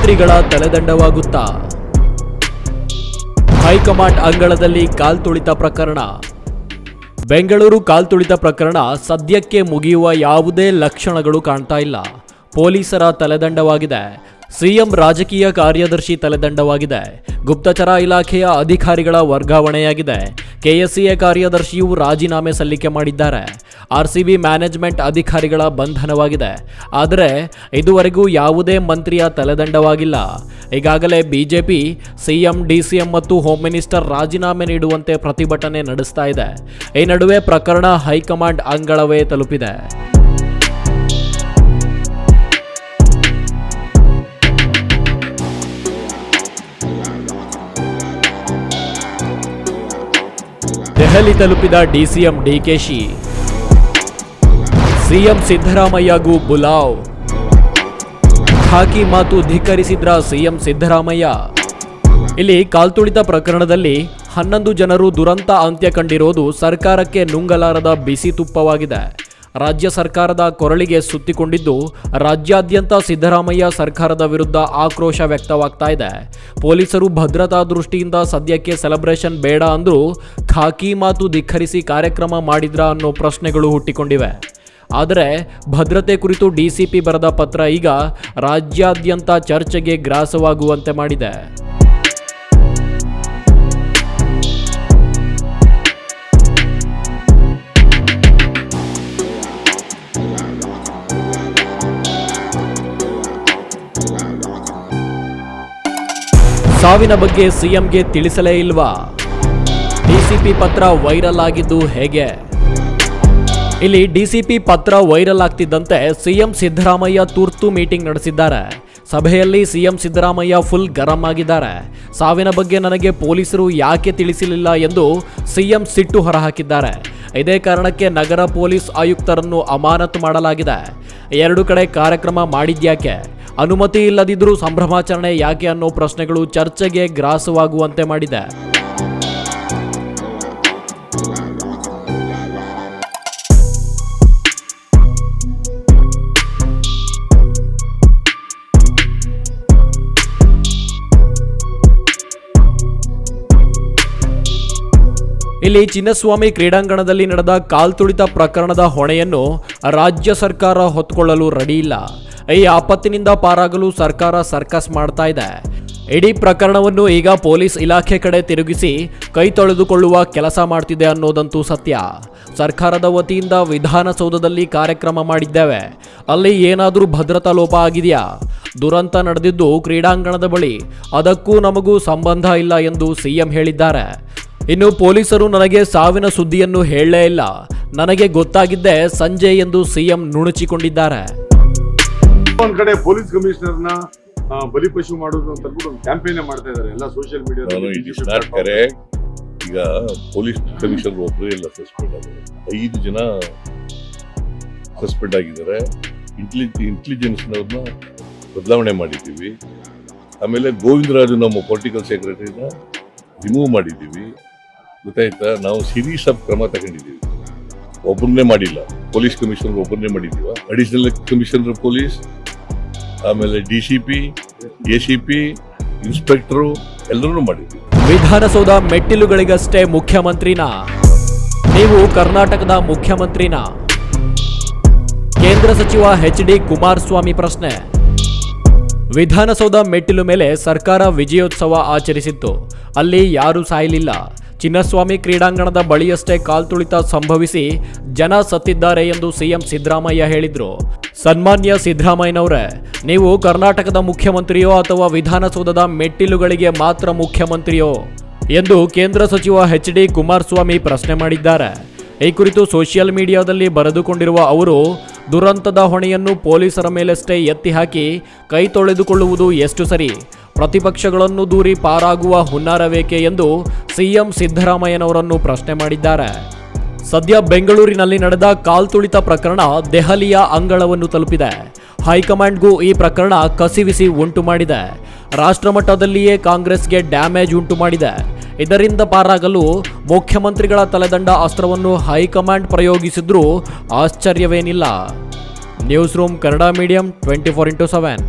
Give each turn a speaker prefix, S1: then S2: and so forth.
S1: ಮಂತ್ರಿಗಳ ತಲೆದಂಡವಾಗುತ್ತಾ? ಹೈಕಮಾಂಡ್ ಅಂಗಳದಲ್ಲಿ ಕಾಲ್ತುಳಿತ ಪ್ರಕರಣ. ಬೆಂಗಳೂರು ಕಾಲ್ತುಳಿತ ಪ್ರಕರಣ ಸದ್ಯಕ್ಕೆ ಮುಗಿಯುವ ಯಾವುದೇ ಲಕ್ಷಣಗಳು ಕಾಣ್ತಾ ಇಲ್ಲ. ಪೊಲೀಸರ ತಲೆದಂಡವಾಗಿದೆ. ಸಿಎಂ ರಾಜಕೀಯ ಕಾರ್ಯದರ್ಶಿ ತಲೆದಂಡವಾಗಿದೆ. ಗುಪ್ತಚರ ಇಲಾಖೆಯ ಅಧಿಕಾರಿಗಳ ವರ್ಗಾವಣೆಯಾಗಿದೆ. ಕೆಎಸ್ಸಿಎ ಕಾರ್ಯದರ್ಶಿಯು ರಾಜೀನಾಮೆ ಸಲ್ಲಿಕೆ ಮಾಡಿದ್ದಾರೆ. ಆರ್ಸಿಬಿ ಮ್ಯಾನೇಜ್ಮೆಂಟ್ ಅಧಿಕಾರಿಗಳ ಬಂಧನವಾಗಿದೆ. ಆದರೆ ಇದುವರೆಗೂ ಯಾವುದೇ ಮಂತ್ರಿಯ ತಲೆದಂಡವಾಗಿಲ್ಲ. ಈಗಾಗಲೇ ಬಿಜೆಪಿ, ಸಿಎಂ, ಡಿಸಿಎಂ ಮತ್ತು ಹೋಮ್ ಮಿನಿಸ್ಟರ್ ರಾಜೀನಾಮೆ ನೀಡುವಂತೆ ಪ್ರತಿಭಟನೆ ನಡೆಸ್ತಾ ಇದೆ. ಈ ನಡುವೆ ಪ್ರಕರಣ ಹೈಕಮಾಂಡ್ ಅಂಗಳವೇ ತಲುಪಿದೆ. ದೆಹಲಿ ತಲುಪಿದ ಡಿಸಿಎಂ ಡಿಕೆಶಿ. ಸಿಎಂ ಸಿದ್ದರಾಮಯ್ಯಗೂ ಬುಲಾವ್. ಖಾಕಿ ಮಾತು ಧಿಕ್ಕರಿಸಿದ್ರ ಸಿಎಂ ಸಿದ್ದರಾಮಯ್ಯ. ಇಲ್ಲಿ ಕಾಲ್ತುಳಿತ ಪ್ರಕರಣದಲ್ಲಿ ಹನ್ನೊಂದು ಜನರು ದುರಂತ ಅಂತ್ಯ ಕಂಡಿರೋದು ಸರ್ಕಾರಕ್ಕೆ ನುಂಗಲಾರದ ಬಿಸಿ ತುಪ್ಪವಾಗಿದೆ. ರಾಜ್ಯ ಸರ್ಕಾರದ ಕೊರಳಿಗೆ ಸುತ್ತಿಕೊಂಡಿದ್ದು, ರಾಜ್ಯಾದ್ಯಂತ ಸಿದ್ದರಾಮಯ್ಯ ಸರ್ಕಾರದ ವಿರುದ್ಧ ಆಕ್ರೋಶ ವ್ಯಕ್ತವಾಗ್ತಾ ಇದೆ. ಪೊಲೀಸರು ಭದ್ರತಾ ದೃಷ್ಟಿಯಿಂದ ಸದ್ಯಕ್ಕೆ ಸೆಲೆಬ್ರೇಷನ್ ಬೇಡ ಅಂದರೂ ಖಾಕಿ ಮಾತು ಧಿಕ್ಕರಿಸಿ ಕಾರ್ಯಕ್ರಮ ಮಾಡಿದ್ರ ಅನ್ನೋ ಪ್ರಶ್ನೆಗಳು ಹುಟ್ಟಿಕೊಂಡಿವೆ. ಆದರೆ ಭದ್ರತೆ ಕುರಿತು ಡಿಸಿಪಿ ಬರೆದ ಪತ್ರ ಈಗ ರಾಜ್ಯಾದ್ಯಂತ ಚರ್ಚೆಗೆ ಗ್ರಾಸವಾಗುವಂತೆ ಮಾಡಿದೆ. ಸಾವಿನ ಬಗ್ಗೆ ಸಿಎಂಗೆ ತಿಳಿಸಲೇ ಇಲ್ವಾ? ಡಿಸಿಪಿ ಪತ್ರ ವೈರಲ್ ಆಗಿದ್ದು ಹೇಗೆ? ಇಲ್ಲಿ ಡಿಸಿಪಿ ಪತ್ರ ವೈರಲ್ ಆಗ್ತಿದ್ದಂತೆ ಸಿಎಂ ಸಿದ್ದರಾಮಯ್ಯ ತುರ್ತು ಮೀಟಿಂಗ್ ನಡೆಸಿದ್ದಾರೆ. ಸಭೆಯಲ್ಲಿ ಸಿಎಂ ಸಿದ್ದರಾಮಯ್ಯ ಫುಲ್ ಗರಂ ಆಗಿದ್ದಾರೆ. ಸಾವಿನ ಬಗ್ಗೆ ನನಗೆ ಪೊಲೀಸರು ಯಾಕೆ ತಿಳಿಸಲಿಲ್ಲ ಎಂದು ಸಿಎಂ ಸಿಟ್ಟು ಹೊರಹಾಕಿದ್ದಾರೆ. ಇದೇ ಕಾರಣಕ್ಕೆ ನಗರ ಪೊಲೀಸ್ ಆಯುಕ್ತರನ್ನು ಅಮಾನತು ಮಾಡಲಾಗಿದೆ. ಎರಡು ಕಡೆ ಕಾರ್ಯಕ್ರಮ ಮಾಡಿದ್ಯಾಕೆ? ಅನುಮತಿ ಇಲ್ಲದಿದ್ರೂ ಸಂಭ್ರಮಾಚರಣೆ ಯಾಕೆ ಅನ್ನೋ ಪ್ರಶ್ನೆಗಳು ಚರ್ಚೆಗೆ ಗ್ರಾಸವಾಗುವಂತೆ ಮಾಡಿದೆ. ಇಲ್ಲಿ ಚಿನ್ನಸ್ವಾಮಿ ಕ್ರೀಡಾಂಗಣದಲ್ಲಿ ನಡೆದ ಕಾಲ್ತುಳಿತ ಪ್ರಕರಣದ ಹೊಣೆಯನ್ನು ರಾಜ್ಯ ಸರ್ಕಾರ ಹೊತ್ಕೊಳ್ಳಲು ರೆಡಿ ಇಲ್ಲ. ಈ ಆಪತ್ತಿನಿಂದ ಪಾರಾಗಲು ಸರ್ಕಾರ ಸರ್ಕಸ್ ಮಾಡ್ತಾ ಇದೆ. ಇಡೀ ಪ್ರಕರಣವನ್ನು ಈಗ ಪೊಲೀಸ್ ಇಲಾಖೆ ಕಡೆ ತಿರುಗಿಸಿ ಕೈ ತೊಳೆದುಕೊಳ್ಳುವ ಕೆಲಸ ಮಾಡ್ತಿದೆ ಅನ್ನೋದಂತೂ ಸತ್ಯ. ಸರ್ಕಾರದ ವತಿಯಿಂದ ವಿಧಾನಸೌಧದಲ್ಲಿ ಕಾರ್ಯಕ್ರಮ ಮಾಡಿದ್ದೇವೆ. ಅಲ್ಲಿ ಏನಾದರೂ ಭದ್ರತಾ ಲೋಪ ಆಗಿದೆಯಾ? ದುರಂತ ನಡೆದಿದ್ದು ಕ್ರೀಡಾಂಗಣದ ಬಳಿ ಅದಕ್ಕೂ ನಮಗೂ ಸಂಬಂಧ ಇಲ್ಲ ಎಂದು ಸಿಎಂ ಹೇಳಿದ್ದಾರೆ. ಇನ್ನು ಪೊಲೀಸರು ನನಗೆ ಸಾವಿನ ಸುದ್ದಿಯನ್ನು ಹೇಳಲೇ ಇಲ್ಲ. ನನಗೆ ಗೊತ್ತಾಗಿದ್ದೆ ಸಂಜೆ ಎಂದು ಸಿಎಂ ನುಣುಚಿಕೊಂಡಿದ್ದಾರೆ.
S2: ಒಂದ್ ಕಡೆ ಪೊಲೀಸ್ ಕಮಿಷನರ್ನ ಬಲಿಪಶು ಮಾಡೋದು ಅಂತ ಅಂದ್ಬಿಟ್ಟು ಒಂದು ಕ್ಯಾಂಪೇನ್ ಮಾಡ್ತಾ ಇದ್ದಾರೆ. ಎಲ್ಲ ಸೋಷಿಯಲ್
S3: ಮೀಡಿಯಾ ಈಗ ಪೊಲೀಸ್ ಕಮಿಷನರ್ ಒಬ್ರು ಎಲ್ಲ ಸಸ್ಪೆಂಡ್ ಆಗಿದೆ ಐದು ಜನ ಸಸ್ಪೆಂಡ್ ಆಗಿದ್ದಾರೆ. ಇಂಟೆಲಿಜೆನ್ಸ್ ಇಂಟೆಲಿಜೆನ್ಸ್ನವ್ರನ್ನ ಬದಲಾವಣೆ ಮಾಡಿದ್ದೀವಿ. ಆಮೇಲೆ ಗೋವಿಂದರಾಜು ನಮ್ಮ ಪೊಲಿಟಿಕಲ್ ಸೆಕ್ರೆಟರಿನ ರಿಮೂವ್ ಮಾಡಿದ್ದೀವಿ. ಗೊತ್ತಾಯ್ತಾ? ನಾವು ಸೀರೀಸ್ ಆಫ್ ಕ್ರಮ ತಗೊಂಡಿದ್ದೀವಿ. ಒಬ್ಬರನ್ನೇ ಮಾಡಿಲ್ಲ. ಪೊಲೀಸ್ ಕಮಿಷನರ್ ಒಬ್ಬರನ್ನೇ ಮಾಡಿದ್ದೀವ. ಅಡಿಷನಲ್ ಕಮಿಷನರ್ ಪೊಲೀಸ್, ಆಮೇಲೆ D C P A C P inspector ಎಲ್ಲರೂ ಮಾಡಿದ್ದೀವಿ.
S1: ವಿಧಾನಸೌಧ ಮೆಟ್ಟಿಲುಗಳಿಗಷ್ಟೇ ಮುಖ್ಯಮಂತ್ರಿನ? ನೀವು ಕರ್ನಾಟಕದ ಮುಖ್ಯಮಂತ್ರಿನ? ಕೇಂದ್ರ ಸಚಿವ ಎಚ್ ಡಿ ಕುಮಾರಸ್ವಾಮಿ ಪ್ರಶ್ನೆ. ವಿಧಾನಸೌಧ ಮೆಟ್ಟಿಲು ಮೇಲೆ ಸರ್ಕಾರ ವಿಜಯೋತ್ಸವ ಆಚರಿಸಿತ್ತು. ಅಲ್ಲಿ ಯಾರೂ ಸಾಯಲಿಲ್ಲ. ಚಿನ್ನಸ್ವಾಮಿ ಕ್ರೀಡಾಂಗಣದ ಬಳಿಯಷ್ಟೇ ಕಾಲ್ತುಳಿತ ಸಂಭವಿಸಿ ಜನ ಸತ್ತಿದ್ದಾರೆ ಎಂದು ಸಿಎಂ ಸಿದ್ದರಾಮಯ್ಯ ಹೇಳಿದರು. ಸನ್ಮಾನ್ಯ ಸಿದ್ದರಾಮಯ್ಯನವರೇ, ನೀವು ಕರ್ನಾಟಕದ ಮುಖ್ಯಮಂತ್ರಿಯೋ ಅಥವಾ ವಿಧಾನಸೌಧದ ಮೆಟ್ಟಿಲುಗಳಿಗೆ ಮಾತ್ರ ಮುಖ್ಯಮಂತ್ರಿಯೋ ಎಂದು ಕೇಂದ್ರ ಸಚಿವ ಎಚ್ ಡಿ ಕುಮಾರಸ್ವಾಮಿ ಪ್ರಶ್ನೆ ಮಾಡಿದ್ದಾರೆ. ಈ ಕುರಿತು ಸೋಷಿಯಲ್ ಮೀಡಿಯಾದಲ್ಲಿ ಬರೆದುಕೊಂಡಿರುವ ಅವರು, ದುರಂತದ ಹೊಣೆಯನ್ನು ಪೊಲೀಸರ ಮೇಲಷ್ಟೇ ಎತ್ತಿ ಹಾಕಿ ಕೈ ತೊಳೆದುಕೊಳ್ಳುವುದು ಎಷ್ಟು ಸರಿ? ಪ್ರತಿಪಕ್ಷಗಳನ್ನು ದೂರಿ ಪಾರಾಗುವ ಹುನ್ನಾರವೇಕೆ ಎಂದು ಸಿಎಂ ಸಿದ್ದರಾಮಯ್ಯನವರನ್ನು ಪ್ರಶ್ನೆ ಮಾಡಿದ್ದಾರೆ. ಸದ್ಯ ಬೆಂಗಳೂರಿನಲ್ಲಿ ನಡೆದ ಕಾಲ್ತುಳಿತ ಪ್ರಕರಣ ದೆಹಲಿಯ ಅಂಗಳವನ್ನು ತಲುಪಿದೆ. ಹೈಕಮಾಂಡ್ಗೂ ಈ ಪ್ರಕರಣ ಕಸಿವಿಸಿ ಉಂಟು ಮಾಡಿದೆ. ರಾಷ್ಟ್ರಮಟ್ಟದಲ್ಲಿಯೇ ಕಾಂಗ್ರೆಸ್ಗೆ ಡ್ಯಾಮೇಜ್ ಉಂಟು ಮಾಡಿದೆ. ಇದರಿಂದ ಪಾರಾಗಲು ಮುಖ್ಯಮಂತ್ರಿಗಳ ತಲೆದಂಡ ಅಸ್ತ್ರವನ್ನು ಹೈಕಮಾಂಡ್ ಪ್ರಯೋಗಿಸಿದ್ರೂ ಆಶ್ಚರ್ಯವೇನಿಲ್ಲ. News room Kannada medium twenty four into seven.